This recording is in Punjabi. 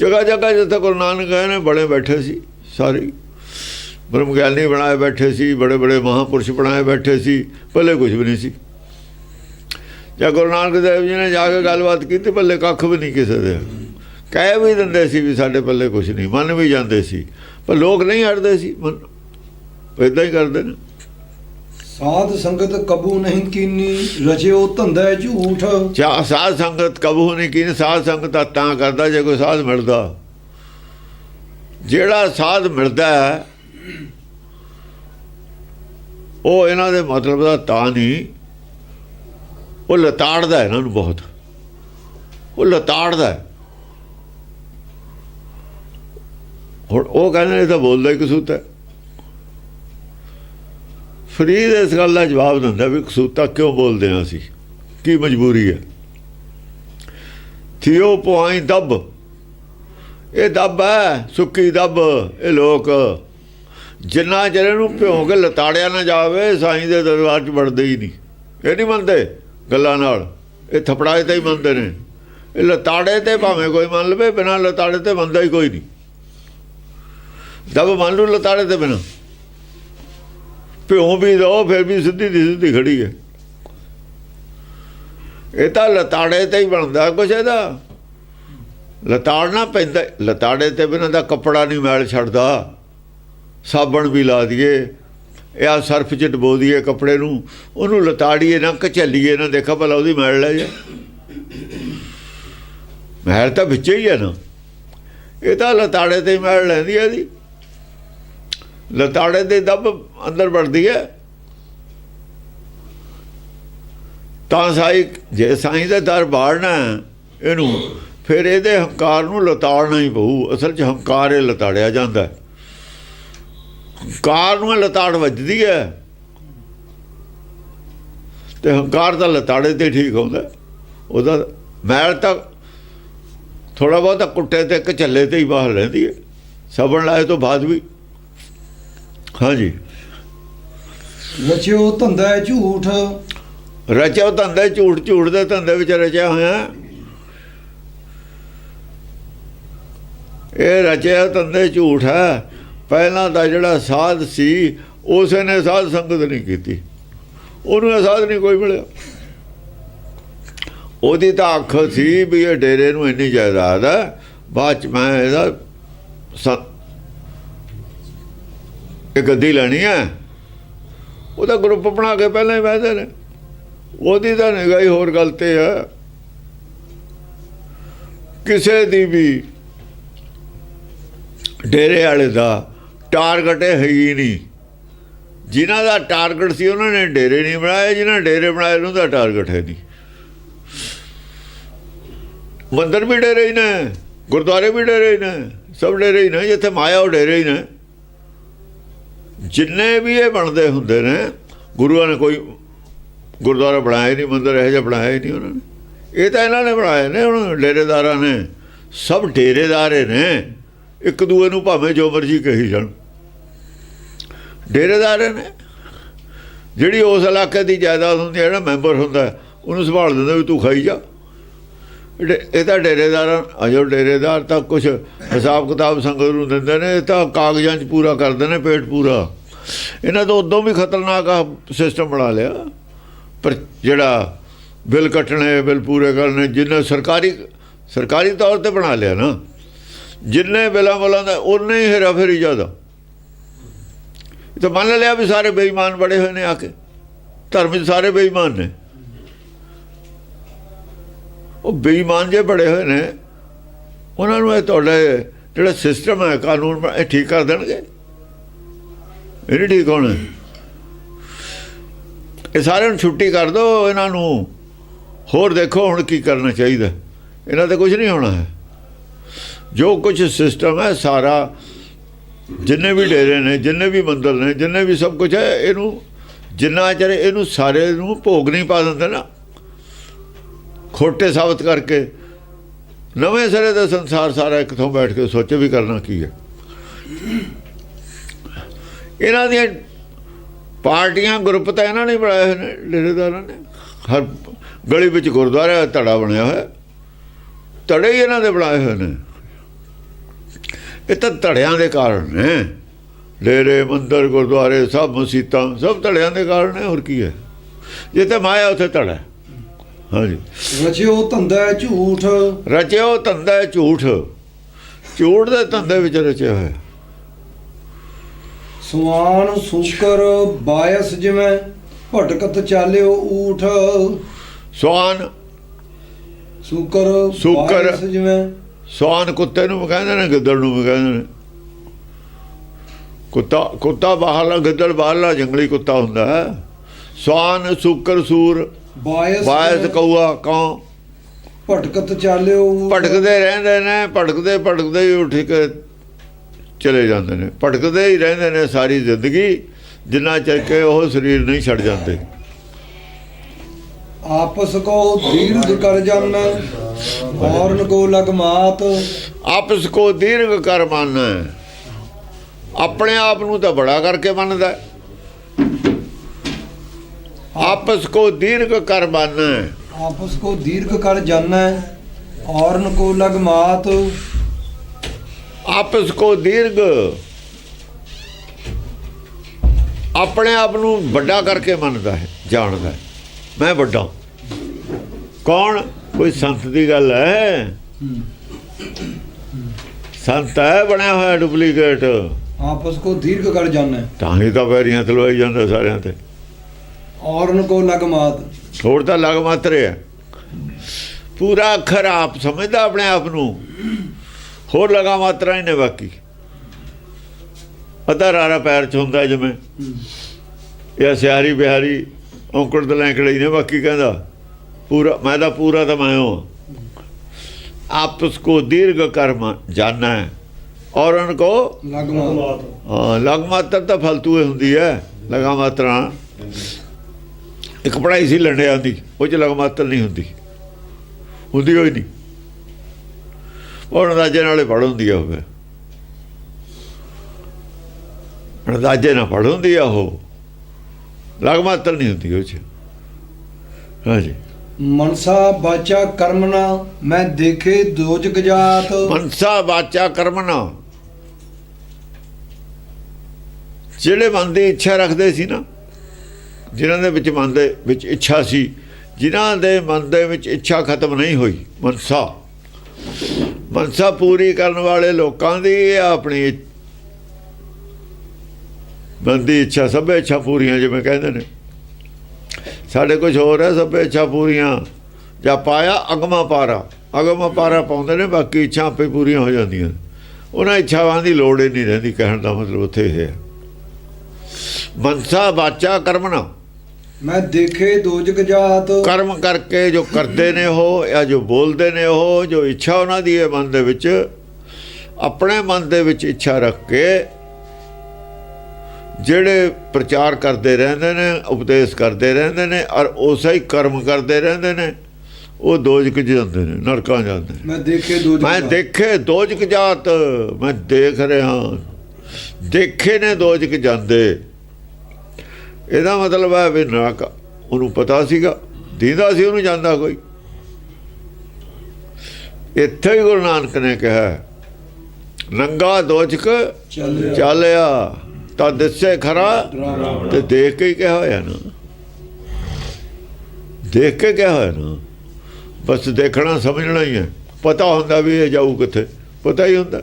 ਜਗ੍ਹਾ ਜਗ੍ਹਾ ਜਿੱਥੇ ਗੁਰੂ ਨਾਨਕ ਗਏ ਨੇ ਬੜੇ ਬੈਠੇ ਸੀ ਸਾਰੇ। ਬ੍ਰਹਮ ਗਿਆਨੀ ਬਣਾਏ ਬੈਠੇ ਸੀ, ਬੜੇ ਬੜੇ ਮਹਾਪੁਰਸ਼ ਬਣਾਏ ਬੈਠੇ ਸੀ ਪੱਲੇ ਕੁਝ ਵੀ ਨਹੀਂ ਸੀ। ਜਾਂ ਗੁਰੂ ਨਾਨਕ ਦੇਵ ਜੀ ਨੇ ਜਾ ਕੇ ਗੱਲਬਾਤ ਕੀਤੀ ਪੱਲੇ ਕੱਖ ਵੀ ਨਹੀਂ ਕਿਸੇ ਦੇ। ਕਹਿ ਵੀ ਦਿੰਦੇ ਸੀ ਵੀ ਸਾਡੇ ਪੱਲੇ ਕੁਝ ਨਹੀਂ, ਮੰਨ ਵੀ ਜਾਂਦੇ ਸੀ। ਪਰ ਲੋਕ ਨਹੀਂ ਹਟਦੇ ਸੀ ਇਦਾਂ ਹੀ ਕਰਦੇ ਨੇ। ਸਾਧ ਸੰਗਤ ਕਬੂ ਨਹੀਂ ਕੀਨੀ, ਰਚਿਓ ਧੰਦਾ ਝੂਠ। ਚਾ ਸਾਧ ਸੰਗਤ ਕਬੂ ਨਹੀਂ ਕੀ ਸਾਧ ਸੰਗਤ ਤਾਂ ਕਰਦਾ, ਜੇ ਕੋਈ ਸਾਧ ਮਿਲਦਾ। ਜਿਹੜਾ ਸਾਧ ਮਿਲਦਾ ਹੈ, ਉਹ ਇਹਨਾਂ ਦੇ ਮਤਲਬ ਦਾ ਤਾਂ ਨਹੀਂ। ਉਹ ਲਤਾੜਦਾ ਇਹਨਾਂ ਨੂੰ ਬਹੁਤ। ਉਹ ਲਤਾੜਦਾ ਹੁਣ ਉਹ ਕਹਿੰਦੇ ਇਹ ਤਾਂ ਬੋਲਦਾ ਹੀ ਕਸੂਤਾ ਹੈ। ਫਰੀਦ ਇਸ ਗੱਲ ਦਾ ਜਵਾਬ ਦਿੰਦਾ ਵੀ ਕਸੂਤਾ ਕਿਉਂ ਬੋਲਦੇ ਹਾਂ ਅਸੀਂ? ਕੀ ਮਜਬੂਰੀ ਹੈ? ਥਿਓ ਪੁਆਈ ਦੱਬ। ਇਹ ਦੱਬ ਹੈ, ਸੁੱਕੀ ਦੱਬ, ਇਹ ਲੋਕ। ਜਿੰਨਾ ਚਿਰ ਇਹਨੂੰ ਭਿਉਂ ਕੇ ਲਤਾੜਿਆ ਨਾ ਜਾਵੇ, ਸਾਈਂ ਦੇ ਦਰਬਾਰ 'ਚ ਵੜਦੇ ਹੀ ਨਹੀਂ। ਇਹ ਨਹੀਂ ਮੰਨਦੇ ਗੱਲਾਂ ਨਾਲ। ਇਹ ਥਪੜਾਏ ਤੇ ਹੀ ਮੰਨਦੇ ਨੇ। ਇਹ ਲਤਾੜੇ ਤੇ ਭਾਵੇਂ ਕੋਈ ਮੰਨ ਲਵੇ, ਬਿਨਾਂ ਲਤਾੜੇ ਤੇ ਮੰਨਦਾ ਹੀ ਕੋਈ ਨਹੀਂ। ਦੱਬ ਮੰਨ ਲੂ ਲਤਾੜੇ ਤੇ ਬਿਨਾਂ। ਭਿਉਂ ਵੀ ਦੋ, ਫਿਰ ਵੀ ਸਿੱਧੀ ਦੀ ਸਿੱਧੀ ਖੜੀ ਹੈ। ਇਹ ਤਾਂ ਲਤਾੜੇ ਤੇ ਹੀ ਬਣਦਾ ਕੁਛ ਇਹਦਾ। ਲਤਾੜਨਾ ਪੈਂਦਾ, ਲਤਾੜੇ ਤੇ ਬਿਨਾਂ ਦਾ ਕੱਪੜਾ ਨਹੀਂ ਮੈਲ ਛੱਡਦਾ। ਸਾਬਣ ਵੀ ਲਾ ਦਈਏ। ਇਹ ਆ ਸਰਫ ਚ ਡਬੋ ਦਈਏ ਕੱਪੜੇ ਨੂੰ। ਉਹਨੂੰ ਲਤਾੜੀਏ ਨਾ ਕਚਲੀਏ ਨਾ ਦੇਖਾ ਭਲਾ ਉਹਦੀ ਮੈਲ ਲੈ ਜਾ। ਮੈਲ ਤਾਂ ਵਿੱਚ ਹੀ ਹੈ ਨਾ। ਇਹ ਤਾਂ ਲਤਾੜੇ ਤੇ ਹੀ ਮੈਲ ਲੈਂਦੀ ਹੈ ਇਹਦੀ। ਲਤਾੜੇ ਦੇ ਦੱਬ ਅੰਦਰ ਵੜਦੀ ਹੈ। ਤਾਂ ਸਾਈ ਜੇ ਸਾਈਂ ਦਾ ਦਰ ਬਾੜਨਾ ਇਹਨੂੰ ਫਿਰ ਇਹਦੇ ਹੰਕਾਰ ਨੂੰ ਲਤਾੜਨਾ ਹੀ ਪਊ। ਅਸਲ 'ਚ ਹੰਕਾਰ ਇਹ ਲਤਾੜਿਆ ਜਾਂਦਾ ਹੈ। ਹੰਕਾਰ ਨੂੰ ਇਹ ਲਤਾੜ ਵੱਜਦੀ ਹੈ। ਤੇ ਹੰਕਾਰ ਤਾਂ ਲਤਾੜੇ ਤੇ ਠੀਕ ਹੁੰਦਾ ਉਹਦਾ ਮੈਲ ਤਾਂ ਥੋੜਾ ਬਹੁਤਾ ਕੁੱਟੇ ਤੇ ਇੱਕ ਤੇ ਹੀ ਬਾਹਰ ਰਹਿੰਦੀ ਹੈ। ਸਬਣ ਲਾਏ ਤੋਂ ਬਾਅਦ ਵੀ ਹਾਂਜੀ। ਰਚਿਓ ਧੰਦਾ ਝੂਠ। ਰਚਿਆ ਧੰਦੇ ਝੂਠ ਝੂਠ ਦੇ ਧੰਦੇ ਵਿੱਚ ਰਚਿਆ ਹੋਇਆ। ਇਹ ਰਚਿਆ ਧੰਦੇ ਝੂਠ ਹੈ। ਪਹਿਲਾਂ ਦਾ ਜਿਹੜਾ ਸਾਧ ਸੀ ਉਸੇ ਨੇ ਸਾਧ ਸੰਗਤ ਨਹੀਂ ਕੀਤੀ। ਉਹਨੂੰ ਇਹ ਸਾਧ ਨਹੀਂ ਕੋਈ ਮਿਲਿਆ। ਉਹਦੀ ਤਾਂ ਅੱਖ ਸੀ ਵੀ ਇਹ ਡੇਰੇ ਨੂੰ ਇੰਨੀ ਜਾਇਦਾਦ ਹੈ। ਬਾਅਦ ਚ ਮੈਂ ਇਹਦਾ ਇਹ ਗੱਦੀ ਲੈਣੀ ਹੈ? ਉਹਦਾ ਗਰੁੱਪ ਬਣਾ ਕੇ ਪਹਿਲਾਂ ਹੀ ਬਹਿਦੇ ਨੇ ਉਹਦੀ ਤਾਂ ਨਿਗਾਹ ਹੋਰ ਗੱਲ ਤੇ ਹੈ। ਕਿਸੇ ਦੀ ਵੀ ਡੇਰੇ ਵਾਲੇ ਦਾ ਟਾਰਗੇਟ ਹੈ ਹੀ ਨਹੀਂ। ਜਿਨ੍ਹਾਂ ਦਾ ਟਾਰਗੇਟ ਸੀ, ਉਹਨਾਂ ਨੇ ਡੇਰੇ ਨਹੀਂ ਬਣਾਏ। ਜਿਨ੍ਹਾਂ ਡੇਰੇ ਬਣਾਏ, ਉਹਨਾਂ ਦਾ ਟਾਰਗੇਟ ਹੈ ਨਹੀਂ। ਮੰਦਰ ਵੀ ਡੇਰੇ ਹੀ ਨੇ, ਗੁਰਦੁਆਰੇ ਵੀ ਡੇਰੇ ਹੀ ਨੇ, ਸਭ ਡੇਰੇ ਹੀ ਨੇ। ਜਿੱਥੇ ਮਾਇਆ, ਉਹ ਡੇਰੇ ਹੀ ਨੇ। ਜਿੰਨੇ ਵੀ ਇਹ ਬਣਦੇ ਹੁੰਦੇ ਨੇ, ਗੁਰੂਆਂ ਨੇ ਕੋਈ ਗੁਰਦੁਆਰਾ ਬਣਾਇਆ ਨਹੀਂ, ਮੰਦਰ ਇਹੋ ਜਿਹਾ ਬਣਾਇਆ ਹੀ ਨਹੀਂ ਉਹਨਾਂ ਨੇ। ਇਹ ਤਾਂ ਇਹਨਾਂ ਨੇ ਬਣਾਏ ਨੇ, ਹੁਣ ਡੇਰੇਦਾਰਾਂ ਨੇ। ਸਭ ਡੇਰੇਦਾਰੇ ਨੇ। ਇੱਕ ਦੂਏ ਨੂੰ ਭਾਵੇਂ ਜੋ ਮਰਜ਼ੀ ਕਹੀ ਜਾਣ। ਡੇਰੇਦਾਰ ਨੇ। ਜਿਹੜੀ ਉਸ ਇਲਾਕੇ ਦੀ ਜਾਇਦਾਦ ਹੁੰਦੀ ਹੈ, ਜਿਹੜਾ ਮੈਂਬਰ ਹੁੰਦਾ, ਉਹਨੂੰ ਸੰਭਾਲ ਦਿੰਦਾ ਵੀ ਤੂੰ ਖਾਈ ਜਾ। ਇਹ ਤਾਂ ਡੇਰੇਦਾਰ, ਅਜੋ ਡੇਰੇਦਾਰ ਤਾਂ ਕੁਝ ਹਿਸਾਬ ਕਿਤਾਬ ਸੰਗਤ ਨੂੰ ਦਿੰਦੇ ਨੇ, ਇਹ ਤਾਂ ਕਾਗਜ਼ਾਂ 'ਚ ਪੂਰਾ ਕਰਦੇ ਨੇ, ਪੇਟ ਪੂਰਾ। ਇਹਨਾਂ ਤੋਂ ਉਦੋਂ ਵੀ ਖਤਰਨਾਕ ਆ ਸਿਸਟਮ ਬਣਾ ਲਿਆ। ਪਰ ਜਿਹੜਾ ਬਿੱਲ ਕੱਟਣੇ, ਬਿੱਲ ਪੂਰੇ ਕਰਨੇ, ਜਿੰਨੇ ਸਰਕਾਰੀ ਸਰਕਾਰੀ ਤੌਰ ਤੇ ਬਣਾ ਲਿਆ ਨਾ, ਜਿੰਨੇ ਬਿੱਲਾਂ ਬੋਲਾਂ ਦਾ ਉਨੇ ਹੀ ਹੇਰਾ ਫੇਰੀ ਜ਼ਿਆਦਾ। ਇਹ ਤਾਂ ਮੰਨ ਲਿਆ ਵੀ ਸਾਰੇ ਬੇਈਮਾਨ ਬੜੇ ਹੋਏ ਨੇ ਆ ਕੇ। ਧਰਮ 'ਚ ਸਾਰੇ ਬੇਈਮਾਨ ਨੇ। ਉਹ ਬੇਈਮਾਨ ਜੇ ਬੜੇ ਹੋਏ ਨੇ, ਉਹਨਾਂ ਨੂੰ ਇਹ ਤੁਹਾਡਾ ਜਿਹੜਾ ਸਿਸਟਮ ਹੈ, ਕਾਨੂੰਨ ਇਹ ਠੀਕ ਕਰ ਦੇਣਗੇ? ਇਹ ਨਹੀਂ ਠੀਕ ਹੋਣਾ। ਇਹ ਸਾਰਿਆਂ ਨੂੰ ਛੁੱਟੀ ਕਰ ਦਿਓ ਇਹਨਾਂ ਨੂੰ। ਹੋਰ ਦੇਖੋ ਹੁਣ ਕੀ ਕਰਨਾ ਚਾਹੀਦਾ। ਇਹਨਾਂ ਤੇ ਕੁਝ ਨਹੀਂ ਹੋਣਾ ਹੈ। ਜੋ ਕੁਝ ਸਿਸਟਮ ਹੈ, ਸਾਰਾ ਜਿੰਨੇ ਵੀ ਡੇਰੇ ਨੇ, ਜਿੰਨੇ ਵੀ ਮੰਦਰ ਨੇ, ਜਿੰਨੇ ਵੀ ਸਭ ਕੁਝ ਹੈ, ਇਹਨੂੰ ਜਿੰਨਾ ਚਿਰ ਇਹਨੂੰ ਸਾਰੇ ਨੂੰ ਭੋਗ ਨਹੀਂ ਪਾ ਦਿੰਦੇ ਨਾ ਖੋਟੇ ਸਾਬਤ ਕਰਕੇ ਨਵੇਂ ਸਿਰੇ ਦਾ ਸੰਸਾਰ ਸਾਰਾ ਇੱਕ ਥਾਂ ਬੈਠ ਕੇ ਸੋਚੇ ਵੀ ਕਰਨਾ ਕੀ ਹੈ। ਇਹਨਾਂ ਦੀਆਂ ਪਾਰਟੀਆਂ, ਗਰੁੱਪ ਤਾਂ ਇਹਨਾਂ ਨੇ ਬਣਾਏ ਹੋਏ ਨੇ, ਡੇਰੇਦਾਰਾਂ ਨੇ। ਹਰ ਗਲੀ ਵਿੱਚ ਗੁਰਦੁਆਰਾ ਧੜਾ ਬਣਿਆ ਹੋਇਆ। ਧੜੇ ਹੀ ਇਹਨਾਂ ਦੇ ਬਣਾਏ ਹੋਏ ਨੇ। ਇਹ ਤਾਂ ਧੜਿਆਂ ਦੇ ਕਾਰਨ ਨੇ। ਡੇਰੇ, ਮੰਦਰ, ਗੁਰਦੁਆਰੇ, ਸਭ ਮਸੀਤਾਂ, ਸਭ ਧੜਿਆਂ ਦੇ ਕਾਰਨ ਨੇ, ਹੋਰ ਕੀ ਹੈ। ਜੇ ਤੇ ਮਾਇਆ ਉੱਥੇ ਧੜਾ ਹਾਂਜੀ। ਰਚਿਓ ਧੰਦਾ ਝੂਠ। ਰਚਿਓ ਧੰਦਾ ਝੂਠ। ਝੂਠ ਦੇ ਧੰਦੇ ਵਿੱਚ ਰਚਿਆ ਹੋਇਆ। ਸੁਆਨ ਸੂਕਰ ਬਾਇਸ ਜਿਵੇਂ ਭਟਕਤ ਚਾਲਿਓ ਊਠ। ਸਵਾਨ। ਸੂਕਰ ਸੂਕਰ। ਜਿਵੇਂ। ਸਵਾਨ ਕੁੱਤੇ ਨੂੰ ਕਹਿੰਦੇ ਨੇ ਗਿੱਦੜ ਨੂੰ ਕਹਿੰਦੇ ਨੇ। ਕੁੱਤਾ ਕੁੱਤਾ ਬਾਹਰਲਾ ਗਿੱਦੜ ਬਾਹਰਲਾ ਜੰਗਲੀ ਕੁੱਤਾ ਹੁੰਦਾ ਹੈ। ਸਵਾਨ ਸੂਕਰ ਸੂਰ। ਬਾਇਸ ਬਾਇਸ ਕਊਆ ਕਾਂ ਭਟਕਤ ਚਾਲਿਓ। ਭਟਕਦੇ ਰਹਿੰਦੇ ਨੇ ਭਟਕਦੇ ਭਟਕਦੇ ਹੀ ਉੱਠ ਕੇ ਚਲੇ ਜਾਂਦੇ ਨੇ। ਭਟਕਦੇ ਹੀ ਰਹਿੰਦੇ ਨੇ ਸਾਰੀ ਜ਼ਿੰਦਗੀ ਜਿੰਨਾ ਚਿਰ ਕੇ ਉਹ ਸਰੀਰ ਨਹੀਂ ਛੱਡ ਜਾਂਦੇ। ਆਪਸ ਕੋ ਦੀਰਘ ਕਰ ਜਨ ਔਰਨ ਕੋ ਲਗਮਾਤ ਆਪਸ ਕੋ ਦੀਰਘ ਕਰ ਮੰਨਣਾ ਹੈ। ਆਪਣੇ ਆਪ ਨੂੰ ਤਾਂ ਬੜਾ ਕਰਕੇ ਮੰਨਦਾ। ਆਪਸ ਕੋ ਦੀਰਘ ਕਰ ਹੈ। ਆਪਸ ਕੋ ਦੀਰਘ ਕਰ ਜਾਣਾ ਔਰਨ ਕੋ ਲਗਮਾਤ ਆਪਸ ਕੋ ਦੀਰਘ। ਆਪਣੇ ਆਪ ਨੂੰ ਵੱਡਾ ਕਰਕੇ ਮੰਨਦਾ ਹੈ ਜਾਣਦਾ ਹੈ। ਮੈਂ ਵੱਡਾ ਕੌਣ? ਕੋਈ ਸੰਤ ਦੀ ਗੱਲ ਹੈ? ਸੰਤ ਹੈ ਬਣਿਆ ਹੋਇਆ ਡੁਪਲੀਕੇਟ। ਆਪਸ ਕੋ ਦੀਰਘ ਕਰ ਜਾਣਾ ਤਾਂ ਹੀ ਤਾਂ ਪੈਰੀਆਂ ਤਲਵਾਈ ਜਾਂਦਾ ਸਾਰਿਆਂ ਤੇ। ਔਰਨ ਕੋ ਲਗਮਾਤ ਹੋਰ ਤਾਂ ਲਗ ਮਾਤਰੇ ਹੈ ਪੂਰਾ ਅੱਖਰ ਆਪ ਸਮਝਦਾ ਆਪਣੇ ਆਪ ਨੂੰ। ਹੋਰ ਲਗਾ ਮਾਤਰਾ ਨੇ ਬਾਕੀ। ਅਦਾ ਰਾਰਾ ਪੈਰ ਚ ਹੁੰਦਾ ਜਿਵੇਂ। ਇਹ ਸਿਆਰੀ ਬਿਹਾਰੀ ਔਂਕੜ ਦੇ ਲੈਂਕੜੇ ਹੀ ਨੇ ਬਾਕੀ ਕਹਿੰਦਾ। ਪੂਰਾ ਮੈਂ ਤਾਂ ਪੂਰਾ ਤਾਂ ਮੈਂ ਹਾਂ। ਆਪਸ ਕੋ ਦੀਰਘ ਕਰਮ ਜਾਣਾ। ਹੈ ਔਰ ਉਨ ਕੋ ਲਗਮਾਤ ਹਾਂ ਲਗ ਮਾਤਰ ਤਾਂ ਫਲਤੂ ਹੁੰਦੀ ਹੈ। ਲਗਾ ਮਾਤਰਾ ਇੱਕ ਪੜਾਈ ਸੀ ਲੰਡਿਆਂ ਦੀ ਉਹ ਚ ਲਗ ਮਾਤਰ ਨਹੀਂ ਹੁੰਦੀ। ਹੁੰਦੀ ਹੋਈ ਨਹੀਂ ਉਹ ਅੰਦਾਜ਼ੇ ਨਾਲੇ ਪੜ ਹੁੰਦੀ ਆ ਹੋਵੇ ਅੰਦਾਜ਼ੇ ਨਾਲ ਪੜ ਹੁੰਦੀ ਆ ਉਹ। ਲਗ ਮਾਤਰ ਨਹੀਂ ਹੁੰਦੀ ਉਹ ਚ। ਹਾਂਜੀ। ਮਨਸਾ ਬਾਚਾ ਕਰਮਨਾ ਮੈਂ ਦੇਖੇ ਦੋਜਕ ਜਾਤ। ਮਨਸਾ ਵਾਚਾ ਕਰਮਨਾ। ਜਿਹੜੇ ਮਨ ਦੀ ਇੱਛਾ ਰੱਖਦੇ ਸੀ ਨਾ ਜਿਨ੍ਹਾਂ ਦੇ ਵਿੱਚ ਮਨ ਦੇ ਵਿੱਚ ਇੱਛਾ ਸੀ, ਜਿਨ੍ਹਾਂ ਦੇ ਮਨ ਦੇ ਵਿੱਚ ਇੱਛਾ ਖਤਮ ਨਹੀਂ ਹੋਈ, ਮਨਸਾ। ਮਨਸਾ ਪੂਰੀ ਕਰਨ ਵਾਲੇ ਲੋਕਾਂ ਦੀ ਇਹ ਆਪਣੀ ਮਨ ਦੀ ਇੱਛਾ, ਸਭ ਇੱਛਾ ਪੂਰੀਆਂ, ਜਿਵੇਂ ਕਹਿੰਦੇ ਨੇ। ਸਾਡੇ ਕੁਝ ਹੋਰ ਹੈ, ਸਭ ਇੱਛਾ ਪੂਰੀਆਂ। ਜਾਂ ਪਾਇਆ ਅਗਮਾ ਪਾਰਾ। ਅਗਮਾ ਪਾਰਾ ਪਾਉਂਦੇ ਨੇ, ਬਾਕੀ ਇੱਛਾ ਆਪੇ ਪੂਰੀਆਂ ਹੋ ਜਾਂਦੀਆਂ ਉਹਨਾਂ ਇੱਛਾਵਾਂ ਦੀ ਲੋੜ ਹੀ ਨਹੀਂ ਰਹਿੰਦੀ, ਕਹਿਣ ਦਾ ਮਤਲਬ ਉੱਥੇ ਇਹ ਹੈ। ਮਨਸਾ ਬਾਚਾ ਕਰਮਣਾ। ਮੈਂ ਦੇਖੇ ਦੋਜਕ ਜਾਤ। ਕਰਮ ਕਰਕੇ ਜੋ ਕਰਦੇ ਨੇ ਉਹ ਜਾਂ ਜੋ ਬੋਲਦੇ ਨੇ ਉਹ ਜੋ ਇੱਛਾ ਉਹਨਾਂ ਦੀ ਹੈ ਮਨ ਦੇ ਵਿੱਚ ਆਪਣੇ ਮਨ ਦੇ ਵਿੱਚ ਇੱਛਾ ਰੱਖ ਕੇ ਜਿਹੜੇ ਪ੍ਰਚਾਰ ਕਰਦੇ ਰਹਿੰਦੇ ਨੇ ਉਪਦੇਸ਼ ਕਰਦੇ ਰਹਿੰਦੇ ਨੇ ਔਰ ਉਸੇ ਹੀ ਕਰਮ ਕਰਦੇ ਰਹਿੰਦੇ ਨੇ ਉਹ ਦੋਜਕ ਜਾਂਦੇ ਨੇ ਨਰਕਾਂ ਜਾਂਦੇ ਨੇ। ਮੈਂ ਦੇਖੇ ਦੋਜਕ ਮੈਂ। ਦੇਖੇ ਦੋਜਕ ਜਾਤ ਮੈਂ ਦੇਖ ਰਿਹਾ ਦੇਖੇ ਨੇ ਦੋਜਕ ਜਾਂਦੇ। ਇਹਦਾ ਮਤਲਬ ਹੈ ਵੀ ਨਰਕ ਉਹਨੂੰ ਪਤਾ ਸੀਗਾ ਦੀਦਾ ਸੀ ਉਹਨੂੰ ਜਾਂਦਾ ਕੋਈ। ਇੱਥੇ ਹੀ ਗੁਰੂ ਨਾਨਕ ਨੇ ਕਿਹਾ ਨੰਗਾ ਦੋਜਕ ਚੱਲਿਆ। ਚੱਲਿਆ ਤਾਂ ਦੱਸੇ ਖਰਾ। ਤੇ ਦੇਖ ਕੇ ਹੀ ਕਿਹਾ ਹੋਇਆ ਨਾ। ਦੇਖ ਕੇ ਕਿਹਾ ਹੋਇਆ ਨਾ। ਬਸ ਦੇਖਣਾ ਸਮਝਣਾ ਹੀ ਹੈ। ਪਤਾ ਹੁੰਦਾ ਵੀ ਇਹ ਜਾਊ ਕਿੱਥੇ ਪਤਾ ਹੀ ਹੁੰਦਾ।